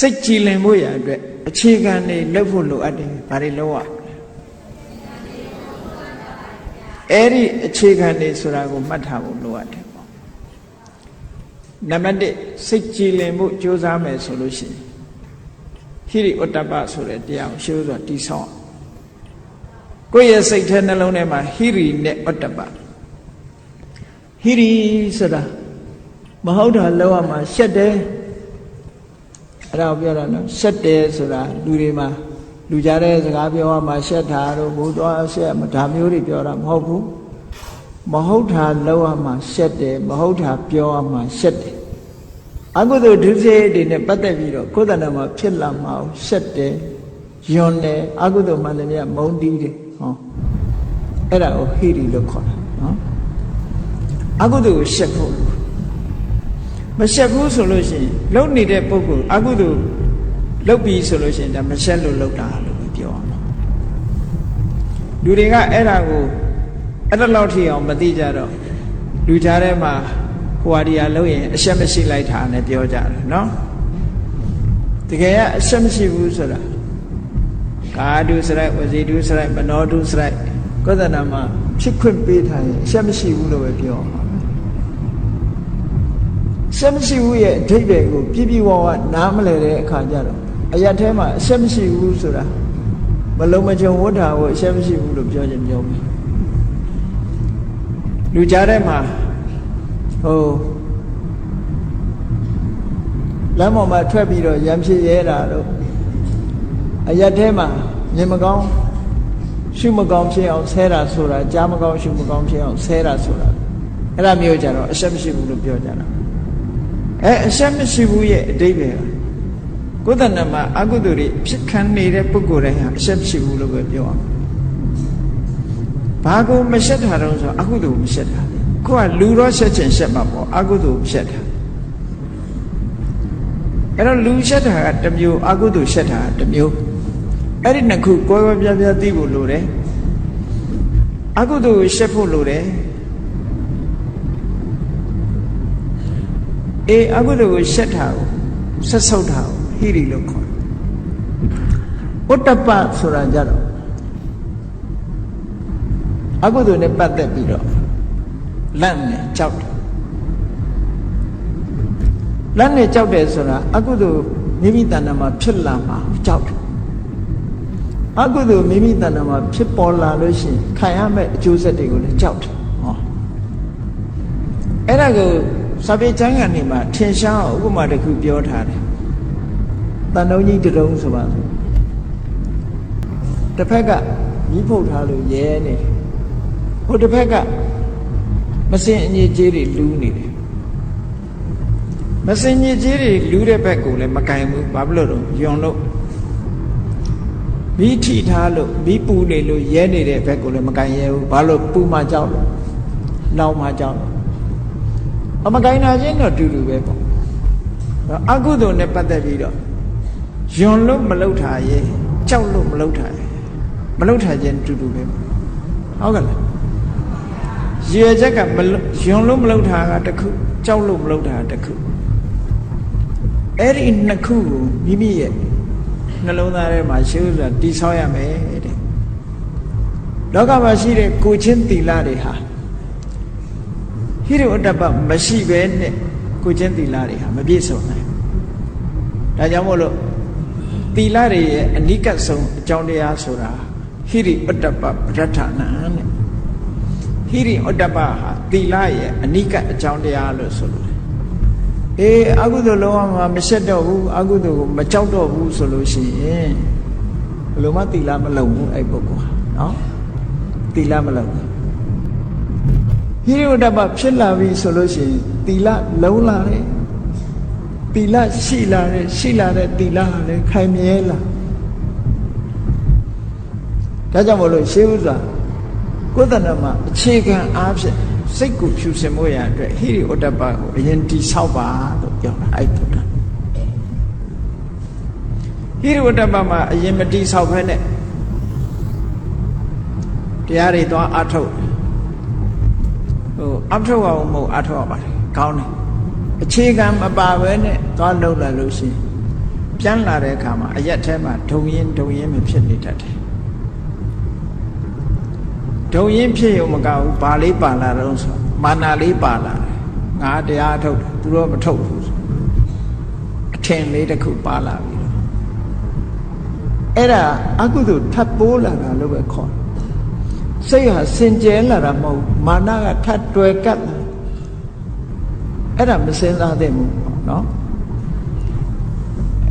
စိတ်ကြည်လင်ဖို့ရအတွက်အခြေခံတွေလုပ်ဖို့လိုအပ်တယ်ဘာတွေလုပ်ရအဲ့ဒီအခြေခံတွေဆိုတာကိုမှတ်ထားဖို့လိုအပ်တယ်ပေါ့နံပါတ်1စိတ်ကြည်လင်ဖို့ကြိုးစားမယ်ဆိုလို့ရှိရင်ဟိရိဥတ္တပဆိုတဲ့တရားကိုရှင်းဆိုတာတိဆောက်ကိုယ့်ရဲ့စိတ်ထဲနှလုံးထဲမှာဟိရိနဲ့ဥတ္တပဟိရိဆိုတာမဟုတ်တာလောက်ရမှာရှက်တယ် အဲ့ဒါကိုပြောတာနော်ရှက်တယ်ဆိုတာလူတွေမှာလူကြတဲ့စကားပြောရမှာရှက်တာတို့ဘုသွားရှက်ဒါမျိုးတွေပြောတာမဟုတ်ဘူးမဟုတ်တာလောက်ရမှာရှက်တယ်မဟုတ်တာပြောရမှာရှက်တယ်အကုသိုလ်ဒုစရိုက်တွေနဲ့ပတ်သက်ပြီးတော့ကိုယ်တဏ္ဍာမှာဖြစ်လာမှာရှက်တယ်ယွန်းတယ်အကုသိုလ်မှလည်းမြတ်မုန်းတီးတယ်ဟောအဲ့ဒါကိုဟိရိလို့ခေါ်တာနော်အကုသိုလ်ကိုရှက်ဖို့ မရှက်ဘူးဆိုလို့ရှိရင်လုံနေတဲ့ပုဂ္ဂိုလ်အကုသိုလ်လုပ်ပြီဆိုလို့ရှိရင်ဒါမရှက်လို့လုပ်တာလို့ပဲပြောအောင်လူတွေကအဲ့ဒါကိုအဲ့ဒါလောက်ထိအောင်မသိကြတော့လူကြားထဲမှာဟိုဟာဒီဟာလုပ်ရင်အရှက်မရှိလိုက်တာနဲ့ပြောကြတယ်နော်တကယ်ကအရှက်မရှိဘူးဆိုတာကာဒုစရိုက်ဝစီဒုစရိုက်မနောဒုစရိုက်ကောသနာမှာဖြစ်ခွင့်ပေးထားရင်အရှက်မရှိဘူးလို့ပဲပြောအော င်ရှက်မရှိဘူးရဲ့အဓိပ္ပာယ်ကိုပြည့်ပြည့်ဝဝနားမလည်တဲ့အခါကျတော့အရက်ထဲမှာအရှက်မရှိဘူးဆိုတာမလုံးမချုံဝဋ္ဌာကိုအရှက်မရှိဘူးလို့ပြောခြင်းပြောမယ်လူကြားထဲမှာဟိုလမ်းပေါ်မှာထွက်ပြီးတော့ရံဖြစ်ရဲတာတော့အရက်ထဲမှာမြင်မကောင်းရှုမကောင်းဖြစ်အောင်ဆဲတာဆိုတာကြားမကောင်းရှုမကောင်းဖြစ်အောင်ဆဲတာဆိုတာအဲ့ဒါမျိုးကြတော့အရှက်မရှိဘူးလို့ပြောကြတာ အဲအရှက်မရှိဘူးရဲ့အတိတ်ပဲကိုယ်တဏ္ဍမှာအကုသိုလ်တွေဖြစ်ခံနေတဲ့ပုဂ္ဂိုလ်တိုင်းဟာအရှက်မရှိဘူးလို့ပဲပြောအောင်ဘာကိုမရှက်တာတော့ဆိုအကုသိုလ်မရှက်တာကိုကလူတော့ရှက်ချင်ရှက်မှာပေါ့အကုသိုလ်ရှက်တာအဲ့တော့လူရှက်တာကတစ်မျိုးအကုသိုလ်ရှက်တာကတစ်မျိုးအဲ့ဒီနှစ်ခုကွဲကွဲပြားပြားသိဖို့လိုတယ်အကုသိုလ်ကိုရှက်ဖို့လိုတယ် အေးအကုသိုလ်ကိုရှက်တာကိုဆက်ဆုပ်တာကိုဟိရိလို့ခေါ်တယ်ဥတ္တပဆိုတာကြတော့အကုသိုလ်နဲ့ပတ်သက်ပြီးတော့လန့်နေကြောက်တယ်လန့်နေကြောက်တယ်ဆိုတာအကုသိုလ်မိမိတဏ္ဍာမှာဖြစ်လာမှာကြောက်တယ်အကုသိုလ်မိမိတဏ္ဍာမှာဖြစ်ပေါ်လာလို့ရှိရင်ခံရမယ့်အကျိုးဆက်တွေကိုလည်းကြောက်တယ်ဟောအဲ့ဒါကို စာပေကျမ်းဂန်တွေမှာထင်ရှားဥပမာတစ်ခုပြောထားတယ်တန်တုံးကြီးတုံးဆိုပါစို့တစ်ဖက်ကကြီးဖုတ်ထားလို့ရဲနေတယ်ဟိုတစ်ဖက်ကမစင်အညစ်အကြေးတွေလူးနေတယ်မစင်ညစ်အကြေးတွေလူးတဲ့ဘက်ကိုလည်းမကင်ဘူးဘာဖြစ်လို့တော့ယွန်လို့မိထိထားလို့မိပူနေလို့ရဲနေတဲ့ဘက်ကိုလည်းမကင်ရဲဘူးဘာလို့ပူမှကြောက်လို့လောင်မှကြောက်လို့ အမကင်နာချင်းတော့တူတူပဲပေါ့အကုသိုလ်နဲ့ပတ်သက်ပြီးတော့ယွန်လို့မလုပ်ထားရဲ့ကြောက်လို့မလုပ်ထားရဲ့မလုပ်ထားခြင်းတူတူပဲဟုတ်ကဲ့လားရည်ရချက်ကမယွန်လို့မလုပ်တာကတစ်ခုကြောက်လို့မလုပ်တာကတစ်ခုအဲ့ဒီနှစ်ခုကိုမိမိရဲ့နှလုံးသားထဲမှာရှင်းဆိုတာတိဆောက်ရမယ်တဲ့လောကမှာရှိတဲ့ကိုချင်းတီလာတွေဟာ ဟိရိဝတ္တပမရှိပဲနဲ့ကိုချင်းတီလာတွေဟာမပြည့်စုံနိုင်ဒါကြောင့်မို့လို့တီလာတွေရဲ့အနိကဆုံးအကြောင်းတရားဆိုတာဟိရိဝတ္တပပဋ္ဌာနာတဲ့ဟိရိဩတ္တပဟာသီလရဲ့အနိကအကြောင်းတရားလို့ဆိုလို့အေးအကုသိုလ်လုံးဝမရှက်တော့ဘူးအကုသိုလ်ကိုမကြောက်တော့ဘူးဆိုလို့ရှိရင်ဘယ်လိုမှသီလမလုံဘူးအဲ့ပုဂ္ဂိုလ်ဟာနော်သီလမလုံဘူး ဟိရိဩတ္တပဖြစ်လာပြီဆိုလို့ရှိရင်သီလလုံးလာတယ်သီလရှိလာတယ်ရှိလာတဲ့သီလဟာလည်းခိုင်မြဲလာဒါကြောင့်မလို့ရှေးဥစွာကိုယ်တဏ္ဍမှာအခြေခံအားဖြင့်စိတ်ကိုဖြူစင်ဖို့ရအတွက်ဟိရိဩတ္တပကိုအရင်တိဆောက်ပါလို့ပြောတာအဲ့တုတ္တဟိရိဩတ္တပမှာအရင်မတိဆောက်ဖဲနဲ့တရားတွေသွားအထုတ် ဟိုအထုတ်အောင်မဟုတ်အထုတ်ရပါတယ်ကောင်းတယ်အခြေခံမပါဘဲနဲ့သွားလှုပ်လာလို့ရှိရင်ပြန်လာတဲ့အခါမှာအရက်ထဲမှာဒုံရင်ဒုံရင်မဖြစ်နေတတ်တယ်ဒုံရင်ဖြစ်ရုံမကဘူးဘာလေးပါလာတော့ဆိုမာနာလေးပါလာတယ်ငါတရားထုတ်တယ်သူတော့မထုတ်ဘူးဆိုအထင်လေးတစ်ခုပါလာပြီတော့အဲ့ဒါအကုသိုလ်ထပ်ပိုးလာတာလို့ပဲခေါ်တယ် စိတ်ဟာစင်ကြဲလာတာမဟုတ်ဘူးမာနကထပ်တွယ်ကပ်လာအဲ့ဒါမစင်စားသင့်ဘူးเนาะ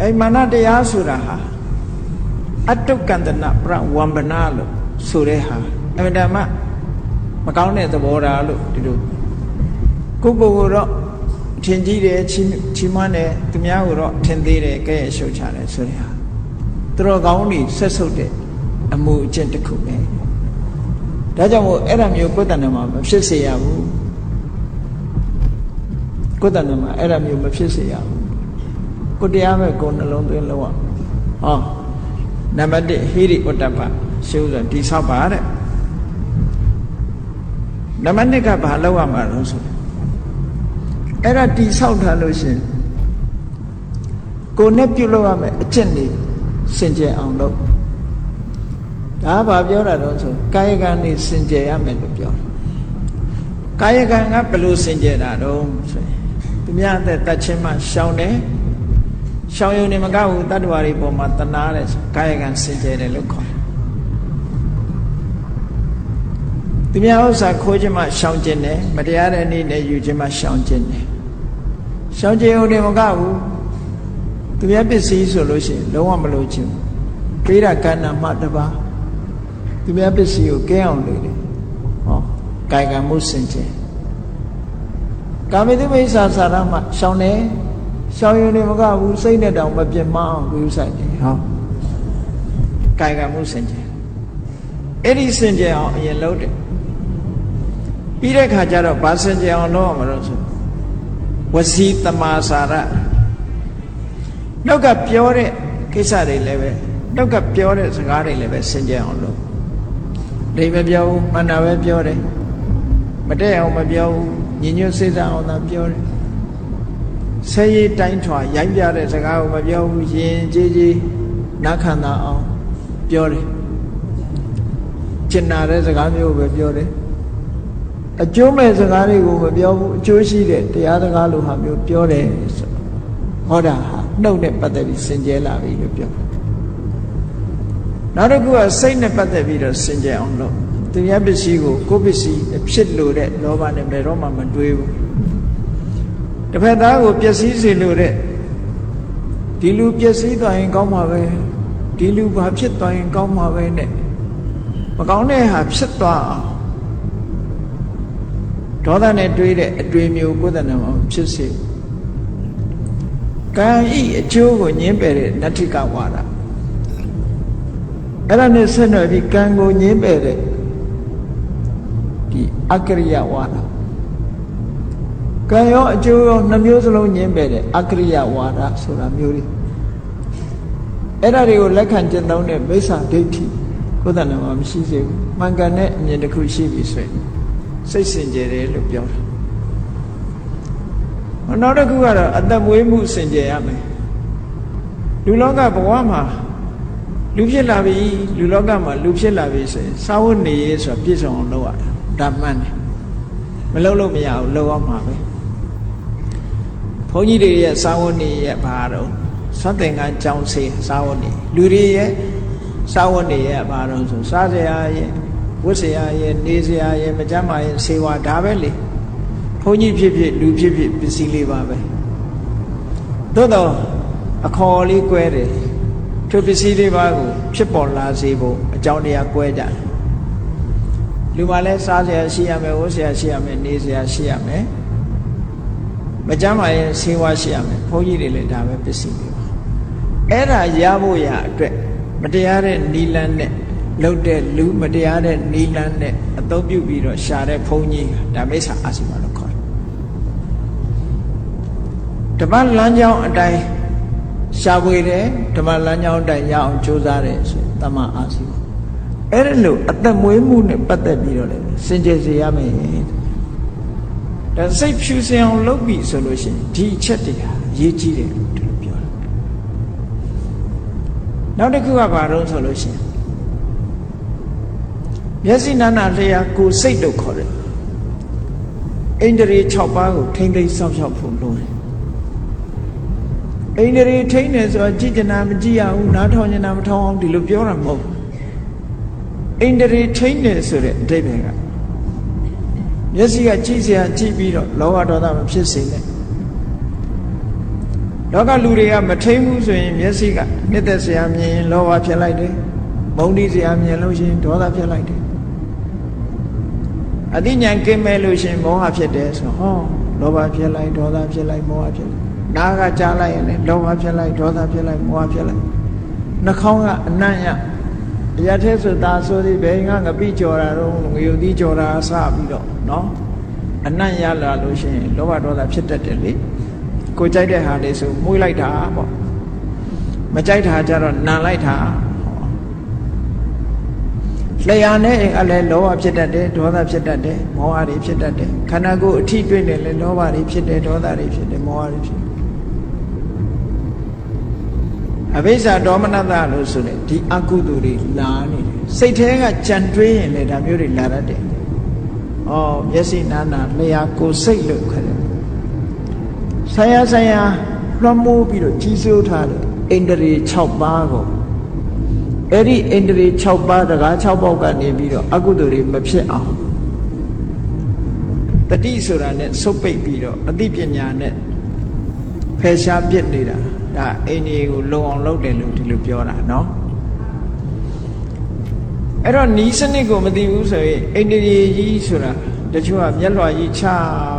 အဲ့မာနတရားဆိုတာဟာအတုကန္တနာပြဝံဗနာလို့ဆိုတဲ့ဟာအမှန်တမ်းမကောင်းတဲ့သဘောထားလို့ဒီလိုကိုယ့်ကိုယ်ကိုတော့ထင်ကြီးတယ်ချီးချီးမွမ်းတယ်သူများကိုတော့ထင်သေးတယ်ကဲ့ရဲ့ရှုတ်ချတယ်ဆိုတဲ့ဟာသူတော်ကောင်းတွေဆက်ဆုပ်တဲ့အမှုအကျင့်တစ်ခုပဲ ဒါကြောင့်မို့အဲ့ဒါမျိုးကိုယ်တဏ္ဍမှာမဖြစ်စေရဘူးကိုယ်တဏ္ဍမှာအဲ့ဒါမျိုးမဖြစ်စေရဘူးကိုတရားပဲကိုယ်နှလုံးသွင်းလို့อ่ะဟောနံပါတ်1ဟိရိဥတ္တပရှုဆိုတိဆောက်ပါတဲ့နံပါတ်2ကဘာလောက်ရမှာလဲဆိုအဲ့ဒါတိဆောက်ထားလို့ရှင်ကိုယ်နဲ့ပြုတ်လို့ရမယ်အကျင့်တွေစင်ကြယ်အောင်လုပ် ဒါဘာပြောတာတော့ဆိုကာယကံနေစင်ကြယ်ရမယ်လို့ပြောတယ်ကာယကံကဘယ်လိုစင်ကြယ်တာတော့ဆိုရင်သူများအသက်တတ်ချင်းမှရှောင်တယ်ရှောင်ယုံနေမကဘူးတတ္တဝါတွေပေါ်မှာတနာတဲ့ကာယကံစင်ကြယ်တယ်လို့ခေါ်တယ်သူများဥစ္စာခိုးခြင်းမှရှောင်ခြင်းတယ်မတရားတဲ့နေ့နဲ့ယူခြင်းမှရှောင်ခြင်းတယ်ရှောင်ခြင်းုံနေမကဘူးသူများပစ္စည်းဆိုလို့ရှိရင်လုံးဝမလို့ခြင်းပေးတာကဏ္ဍမှတပါ သူများပစ္စည်းကိုကဲအောင်လုပ်တယ်ဟောကာယကံမှုစင်ခြင်းကာမိတုမိစ္ဆာစာရမှရှောင်တယ်ရှောင်ယူနေမကဘူးစိတ်နဲ့တောင်မပြတ်မအောင်ပြုဆိုင်တယ်ဟောကာယကံမှုစင်ခြင်းအဲ့ဒီစင်ကြယ်အောင်အရင်လုပ်တယ်ပြီးတဲ့ခါကျတော့ဘာစင်ကြယ်အောင်လုပ်ရမှာလို့ဆိုဝစီတမာစာရနောက်ကပြောတဲ့ကိစ္စတွေလည်းပဲနောက်ကပြောတဲ့စကားတွေလည်းပဲစင်ကြယ်အောင်လုပ် ဒိမပြောဘူးမှန်တာပဲပြောတယ်မတည့်အောင်မပြောဘူးညီညွတ်စိတ်ဓာတ်အောင်သာပြောတယ်ဆဲရည်တိုင်းထွာရိုက်ပြတဲ့စကားကိုမပြောဘူးရင်ကြည်ကြည်နားခံတာအောင်ပြောတယ်ကျင်နာတဲ့စကားမျိုးပဲပြောတယ်အကျိုးမဲ့စကားတွေကိုမပြောဘူးအကျိုးရှိတဲ့တရားစကားလိုဟာမျိုးပြောတယ်ဆိုဟောတာဟာနှုတ်နဲ့ပတ်သက်ပြီးစင်ကြဲလာပြီလို့ပြော နောက်တစ်ခုကစိတ်နဲ့ပတ်သက်ပြီးတော့စင်ကြဲအောင်လုပ်သူများပစ္စည်းကိုကိုယ်ပစ္စည်းဖြစ်လို့တဲ့လောဘနဲ့ဘယ်တော့မှမတွေးဘူးတစ်ဖက်သားကိုပျက်စီးစေလို့တဲ့ဒီလူပျက်စီးသွားရင်ကောင်းမှာပဲဒီလူဘာဖြစ်သွားရင်ကောင်းမှာပဲနဲ့မကောင်းတဲ့ဟာဖြစ်သွားအောင်ဒေါသနဲ့တွေးတဲ့အတွေ့မျိုးကိုယ်တဏ္ဍမှာဖြစ်စေကံဤအကျိုးကိုညင်းပယ်တဲ့နတ္ထိကဝါဒ အဲ့ဒါနဲ့ဆက်နွယ်ပြီးကံကိုညင်းပယ်တဲ့ဒီအကရိယဝါဒကံရောအကျိုးရောနှမျိုးစလုံးညင်းပယ်တဲ့အကရိယဝါဒဆိုတာမျိုးတွေအဲ့ဒါတွေကိုလက်ခံကျင့်သုံးတဲ့မိစ္ဆာဒိဋ္ဌိကိုယ်တဏ္ဍမှာမရှိစေဘူးမှန်ကန်တဲ့အမြင်တစ်ခုရှိပြီဆိုရင်စိတ်စင်ကြယ်တယ်လို့ပြောတာနောက်တစ်ခုကတော့အသက်မွေးမှုစင်ကြယ်ရမယ်လူလောကဘဝမှာ လူဖြစ်လာပြီလူလောကမှာလူဖြစ်လာပြီဆိုရင်စာဝတ်နေရေးဆိုတာပြည့်စုံအောင်လုပ်ရတာဒါမှန်တယ်မလုပ်လို့မရဘူးလုပ်ရမှာပဲဘုန်းကြီးတွေရဲ့စာဝတ်နေရဲ့ဘာတော့သတ်သင်္ကန်းကြောင်းစေစာဝတ်နေလူတွေရဲ့စာဝတ်နေရဲ့ဘာတော့ဆိုစားစရာရဲ့ဝတ်စရာရဲ့နေစရာရဲ့မကြမ်းမာရဲ့ဆေးဝါးဒါပဲလေဘုန်းကြီးဖြစ်ဖြစ်လူဖြစ်ဖြစ်ပစ္စည်းလေးပါပဲသို့တော့အခေါ်လေးကွဲတယ် သူပစ္စည်းလေးပါကိုဖြစ်ပေါ်လာစေဖို့အကြောင်းတရားကွဲကြတယ်လူမှလည်းစားစရာရှိရမယ်ဝတ်စရာရှိရမယ်နေစရာရှိရမယ်မကြမ်းမာရဲ့ဆေးဝါးရှိရမယ်ဘုန်းကြီးတွေလည်းဒါပဲပစ္စည်းတွေပါအဲ့ဒါရဖို့ရအတွက်မတရားတဲ့နီလန်းနဲ့လှုပ်တဲ့လူမတရားတဲ့နီလန်းနဲ့အသုံးပြုပြီးတော့ရှာတဲ့ဘုန်းကြီးဒါမိစ္ဆာအာစီမလို့ခေါ်တယ်ဓမ္မလမ်းကြောင်းအတိုင်း ရှာဖွေတယ်ဓမ္မလမ်းကြောင်းအတိုင်းရအောင်ကြိုးစားတယ်ဆိုတမအာစီမအဲ့ဒါလို့အသက်မွေးမှုနဲ့ပတ်သက်ပြီးတော့လည်းစင်ကြယ်စေရမယ်ဒါစိတ်ဖြူစင်အောင်လုပ်ပြီဆိုလို့ရှိရင်ဒီအချက်တွေဟာရေးကြည့်တယ်လို့ပြောတာနောက်တစ်ခုကဘာလို့ဆိုလို့ရှိရင်မျက်စိနာနာလျာကိုယ်စိတ်လို့ခေါ်တယ်အိန္ဒြေ6ပါးကိုထိမ့်သိမ်းစောင့်ရှောက်ဖို့လိုတယ် အိန္ဒြေထိမ့်တယ်ဆိုတော့ကြည်ကျနာမကြည်ရဘူးနားထောင်ကျင်နာမထောင်အောင်ဒီလိုပြောတာမဟုတ်ဘူးအိန္ဒြေထိမ့်တယ်ဆိုတဲ့အဓိပ္ပာယ်ကမျက်စိကကြည့်စရာကြည့်ပြီးတော့လောဘဒေါသမဖြစ်စေနဲ့လောကလူတွေကမထိမ့်ဘူးဆိုရင်မျက်စိကနှစ်သက်စရာမြင်ရင်လောဘဖြစ်လိုက်တယ်မုန်းတီးစရာမြင်လို့ရှိရင်ဒေါသဖြစ်လိုက်တယ်အတိညာဉ်ကင်းမဲ့လို့ရှိရင်မောဟဖြစ်တယ်ဆိုဟောလောဘဖြစ်လိုက်ဒေါသဖြစ်လိုက်မောဟဖြစ်လိုက် နားကကြားလိုက်ရင်လည်းလောဘဖြစ်လိုက်ဒေါသဖြစ်လိုက်မောဟဖြစ်လိုက်နှာခေါင်းကအနံ့ရအရာထဲဆိုတာဆိုသည်ဘယ်ငါငပိကြော်တာတော့ငရုတ်သီးကြော်တာစပြီးတော့နော်အနံ့ရလာလို့ရှိရင်လောဘဒေါသဖြစ်တတ်တယ်လေကိုကြိုက်တဲ့ဟာလေးဆိုမှုလိုက်တာပေါ့မကြိုက်တာကြတော့နံလိုက်တာလျှာနဲ့အလည်းလောဘဖြစ်တတ်တယ်ဒေါသဖြစ်တတ်တယ်မောဟတွေဖြစ်တတ်တယ်ခန္ဓာကိုယ်အထိတွေ့နေလဲလောဘတွေဖြစ်တယ်ဒေါသတွေဖြစ်တယ်မောဟတွေဖြစ်တယ် အဘိဇ္ဇာဒေါမနတလို့ဆိုတဲ့ဒီအကုသိုလ်တွေလာနေတယ်စိတ်ထဲကကြံတွေးရင်လည်းဒါမျိုးတွေလာတတ်တယ်။အော်မျက်စိနာနာလျှာကိုယ်စိတ်လို့ခေါ်တယ်။ဆရာဆရာလွှမ်းမိုးပြီးတော့ကြီးစိုးထားတယ်အိန္ဒြေ6ပါးကိုအဲ့ဒီအိန္ဒြေ6ပါးတကား6ပေါက်ကနေပြီးတော့အကုသိုလ်တွေမဖြစ်အောင်တတိဆိုတာနဲ့စုပ်ပိတ်ပြီးတော့အသိပညာနဲ့ဖယ်ရှားပြစ်နေတာ ဒါအိန္ဒြေကိုလုံအောင်လုပ်တယ်လို့ဒီလိုပြောတာเนาะအဲ့တော့နီးစနစ်ကိုမသိဘူးဆိုရင်အိန္ဒြေကြီးဆိုတာတချို့ကမျက်လွှာကြီးချ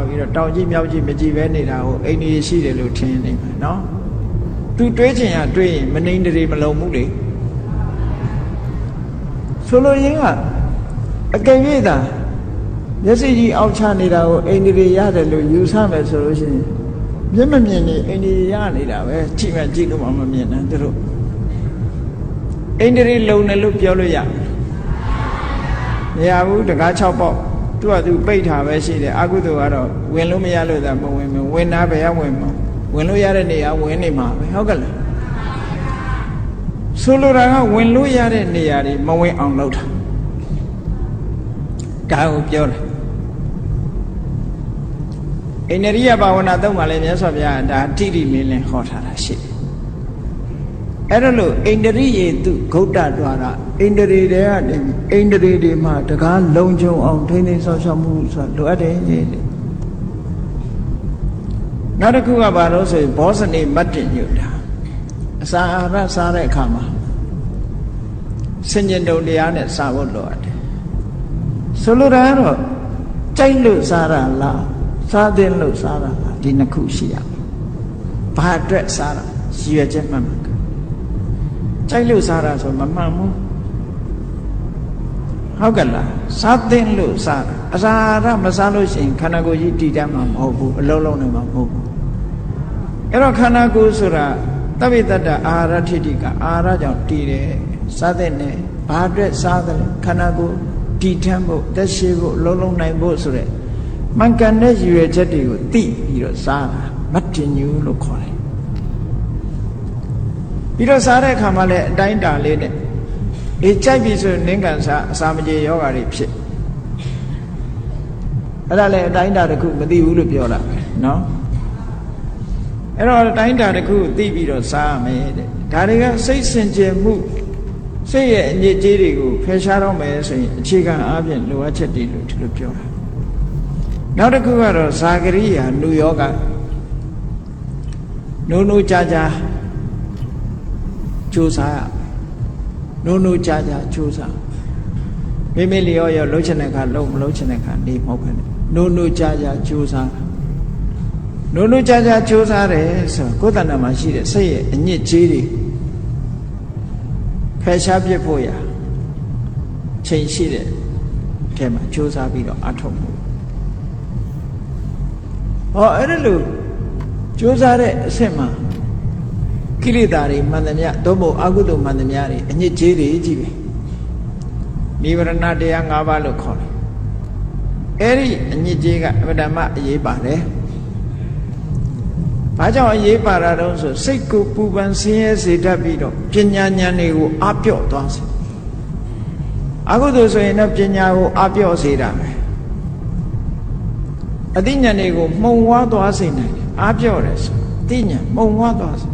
ပြီးတော့တောင်ကြီးမြောက်ကြီးမကြည့်ပဲနေတာကိုအိန္ဒြေရှိတယ်လို့ထင်နေမှာเนาะသူတွေးချင်ရတွေးရင်မနှိမ်တရေမလုံဘူးလေဆိုလိုရင်းကအကယ်၍သာမျက်စိကြီးအောက်ချနေတာကိုအိန္ဒြေရတယ်လို့ယူဆမယ်ဆိုလို့ရှိရင် မျက်မမြင်နေအိန္ဒြေရနေတာပဲကြည့်မှကြည့်လို့မှမမြင်နဲ့သူတို့အိန္ဒြေလုံတယ်လို့ပြောလို့ရမရဘူးတကား6ပေါက်သူကသူပိတ်ထားပဲရှိတယ်အကုသိုလ်ကတော့ဝင်လို့မရလို့သာမဝင်ဘူးဝင်တာပဲဝင်မှာဝင်လို့ရတဲ့နေရာဝင်နေမှာပဲဟုတ်ကဲ့လားဆိုလိုတာကဝင်လို့ရတဲ့နေရာတွေမဝင်အောင်လုပ်တာဒါကိုပြောတယ် အိန္ဒရိယဘာဝနာသုံးပါလေမြတ်စွာဘုရားဒါတိတိမင်းလင်းဟောထားတာရှိတယ်အဲ့ဒါလို့အိန္ဒရိယေတုဂௌတ္တ द्वार အိန္ဒြေတွေကနေအိန္ဒြေတွေမှာတကားလုံခြုံအောင်ထိန်းသိမ်းဆောက်ရှောက်မှုဆိုတာလိုအပ်တယ်လေနောက်တစ်ခုကဘာလို့ဆိုရင်ဘောဇနေမတ်တင်ညွတ်တာအစာအာဟာရစားတဲ့အခါမှာစဉ္ညင်တုံတရားနဲ့စားဖို့လိုအပ်တယ်ဆိုလိုတာကတော့ကြိုက်လို့စားတာလား စားတဲ့လို့စားတာလားဒီနှစ်ခုရှိရမယ်ဘာအတွက်စားတာရည်ရွယ်ချက်မှန်မှန်ကြိုက်လို့စားတာဆိုမမှန်ဘူးဟုတ်ကဲ့လားစားတဲ့လို့စားတာအစာအာဟာရမစားလို့ရှိရင်ခန္ဓာကိုယ်ကြီးတည်တတ်မှာမဟုတ်ဘူးအလုံးလုံးနေမှာမဟုတ်ဘူးအဲ့တော့ခန္ဓာကိုယ်ဆိုတာတပိတ္တအာဟာရထိတိကအာဟာရကြောင့်တည်တယ်စားတဲ့နဲ့ဘာအတွက်စားတယ်ခန္ဓာကိုယ်တည်ထမ်းဖို့တက်ရှိဖို့လုံးလုံးနိုင်ဖို့ဆိုတဲ့ မှန်ကန်တဲ့ရည်ရွယ်ချက်တွေကိုသိပြီးတော့စားတာမတင်ညူလို့ခေါ်တယ်ပြီးတော့စားတဲ့အခါမှာလည်းအတိုင်းတာလေးနဲ့အေးကြိုက်ပြီဆိုရင်နင်းကန်စားအစာမကြေယောဂါတွေဖြစ်အဲ့ဒါလည်းအတိုင်းတာတစ်ခုမသိဘူးလို့ပြောလာတယ်နော်အဲ့တော့အတိုင်းတာတစ်ခုသိပြီးတော့စားရမယ်တဲ့ဒါတွေကစိတ်စင်ကြယ်မှုစိတ်ရဲ့အညစ်အကြေးတွေကိုဖယ်ရှားတော့မယ်ဆိုရင်အခြေခံအားဖြင့်လိုအပ်ချက်တွေလို့ဒီလိုပြောတာ နောက်တစ်ခုကတော့ဇာဂရိယာနုယောဂနိုးနိုးကြာကြာကြိုးစားရနိုးနိုးကြာကြာကြိုးစားမိမိလျော်ရောလှုပ်ချင်တဲ့ခါလှုပ်မလှုပ်ချင်တဲ့ခါနေမဟုတ်ဘူးနိုးနိုးကြာကြာကြိုးစားနိုးနိုးကြာကြာကြိုးစားတယ်ဆိုကိုယ်တဏ္ဍာမှာရှိတဲ့စိတ်ရဲ့အညစ်အကြေးတွေဖယ်ရှားပြစ်ဖို့ရချိန်ရှိတဲ့အဲမှာကြိုးစားပြီးတော့အထောက်မှု ဟောအဲ့ဒါလို့ကြိုးစားတဲ့အဆင့်မှာကိလေသာတွေမှန်သမျှသို့မဟုတ်အကုသိုလ်မှန်သမျှတွေအညစ်အကြေးတွေကြီးပဲနိဗ္ဗာန်တရား၅ပါးလို့ခေါ်တယ်အဲ့ဒီအညစ်အကြေးကအဗ္ဗဓမ္မအရေးပါတယ်ဘာကြောင့်အရေးပါတာတုံးဆိုစိတ်ကိုပူပန်ဆင်းရဲစေတတ်ပြီးတော့ပညာဉာဏ်တွေကိုအပြော့သွားစေအကုသိုလ်ဆိုရင်တော့ပညာကိုအပြော့စေတာပဲ အသိဉာဏ်တွေကိုမှုံဝါးသွားစေနိုင်တယ်အပြော့တယ်ဆိုအသိဉာဏ်မှုံဝါးသွားစေ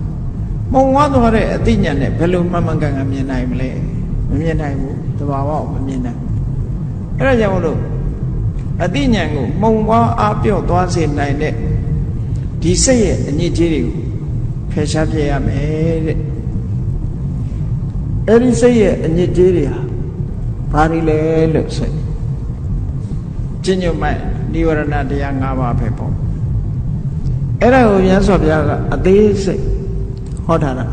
မှုံဝါးသွားတဲ့အသိဉာဏ်နဲ့ဘယ်လိုမှန်မှန်ကန်ကန်မြင်နိုင်မလဲမမြင်နိုင်ဘူးတဘာဝကိုမမြင်နိုင်ဘူးအဲ့ဒါကြောင့်မလို့အသိဉာဏ်ကိုမှုံဝါးအပြော့သွားစေနိုင်တဲ့ဒီစိတ်ရဲ့အညစ်အကြေးတွေကိုဖယ်ရှားပြရမယ်တဲ့အဲ့ဒီစိတ်ရဲ့အညစ်အကြေးတွေဟာဘာတွေလဲလို့ဆိုရင်ကျင့်ညွတ်မဲ့ និဝရဏတရား၅ပါးပဲပေါ့အဲ့ဒါကိုမြတ်စွာဘုရားကအသေးစိတ်ဟောထားတာ